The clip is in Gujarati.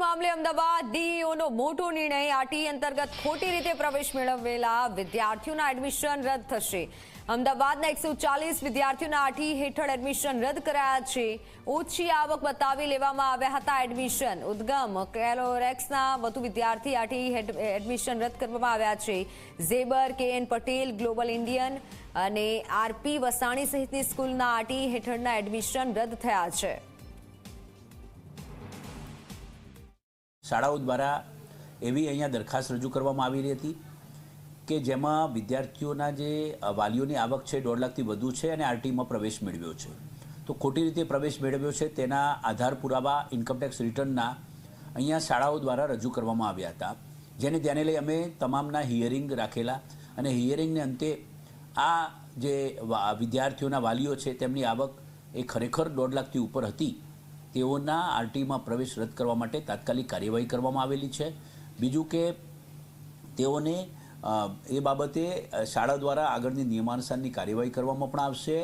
મામલે અમદાવાદ ડીઈઓનો મોટો નિર્ણય આરટી અંતર્ગત ખોટી રીતે પ્રવેશ મેળવેલા વિદ્યાર્થીઓના એડમિશન રદ થશે. અમદાવાદના એકસો ચાલીસ વિદ્યાર્થીઓના આરટી હેઠળ એડમિશન રદ કરાયા છે. ઓછી આવક બતાવી લેવામાં આવ્યા હતા એડમિશન ઉદ્ગમ, કેલોરેક્સના વધુ વિદ્યાર્થી આરટી એડમિશન રદ કરવામાં આવ્યા છે. ઝેબર કે એન પટેલ, ગ્લોબલ ઇન્ડિયન અને આરપી વસાણી સહિતની સ્કૂલના આરટી હેઠળના એડમિશન રદ થયા છે. શાળાઓ દ્વારા એવી અહીંયા દરખાસ્ત રજૂ કરવામાં આવી રહી હતી કે જેમાં વિદ્યાર્થીઓના જે વાલીઓની આવક છે દોઢ લાખથી વધુ છે અને આરટીમાં પ્રવેશ મેળવ્યો છે. તો ખોટી રીતે પ્રવેશ મેળવ્યો છે તેના આધાર પુરાવા ઇન્કમટેક્સ રિટર્નના અહીંયા શાળાઓ દ્વારા રજૂ કરવામાં આવ્યા હતા. જેને ધ્યાને લઈ અમે તમામના હિયરિંગ રાખેલા અને હિયરિંગને અંતે આ જે વિદ્યાર્થીઓના વાલીઓ છે તેમની આવક એ ખરેખર દોઢ લાખથી ઉપર હતી. તેઓના આરટીમાં પ્રવેશ રદ કરવા માટે તાત્કાલિક કાર્યવાહી કરવામાં આવેલી છે. બીજું કે તેઓને એ બાબતે શાળા દ્વારા આગળની નિયમાનુસારની કાર્યવાહી કરવામાં પણ આવશે.